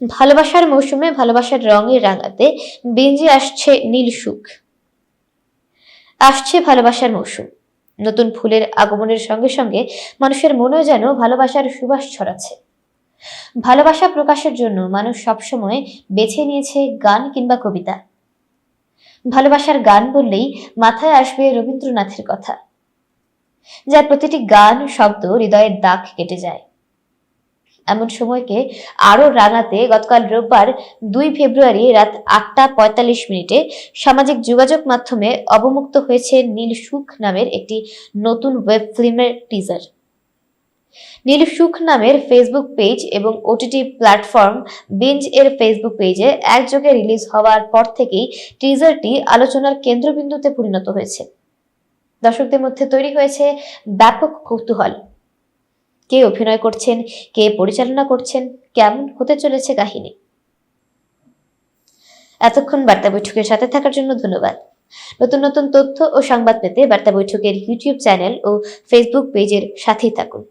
ভালোবাসার মৌসুমে ভালোবাসার রঙে রাঙাতে বেঞ্জে আসছে নীল সুখ। আসছে ভালোবাসার মৌসুম। নতুন ফুলের আগমনের সঙ্গে সঙ্গে মানুষের মনেও যেন ভালোবাসার সুবাস ছড়াচ্ছে। ভালোবাসা প্রকাশের জন্য মানুষ সবসময় বেছে নিয়েছে গান কিংবা কবিতা। ভালোবাসার গান বললেই মাথায় আসবে রবীন্দ্রনাথের কথা। যার প্রতিটি গান, শব্দ হৃদয়ের দাগ কেটে যায়। এমন সময়কে আরও রাঙাতে গতকাল রোববার দুই ফেব্রুয়ারি রাত আটটা পঁয়তাল্লিশ মিনিটে সামাজিক যোগাযোগ মাধ্যমে অবমুক্ত হয়েছে নীল সুখ নামের একটি নতুন ওয়েব ফিল্মের টিজার নীল সুখ নামের ফেসবুক পেজ এবং ওটিটি প্ল্যাটফর্ম বিঞ্জ এর ফেসবুক পেজে একযোগে রিলিজ হওয়ার পর থেকেই টিজারটি আলোচনার কেন্দ্রবিন্দুতে পরিণত হয়েছে। দর্শকদের মধ্যে তৈরি হয়েছে ব্যাপক কৌতূহল। কে অভিনয় করছেন, কে পরিচালনা করছেন, কেমন হতে চলেছে কাহিনী। এতক্ষণ বার্তা বৈঠকের সাথে থাকার জন্য ধন্যবাদ। নতুন নতুন তথ্য ও সংবাদ পেতে বার্তা বৈঠকের ইউটিউব চ্যানেল ও ফেসবুক পেজের সাথেই থাকুন।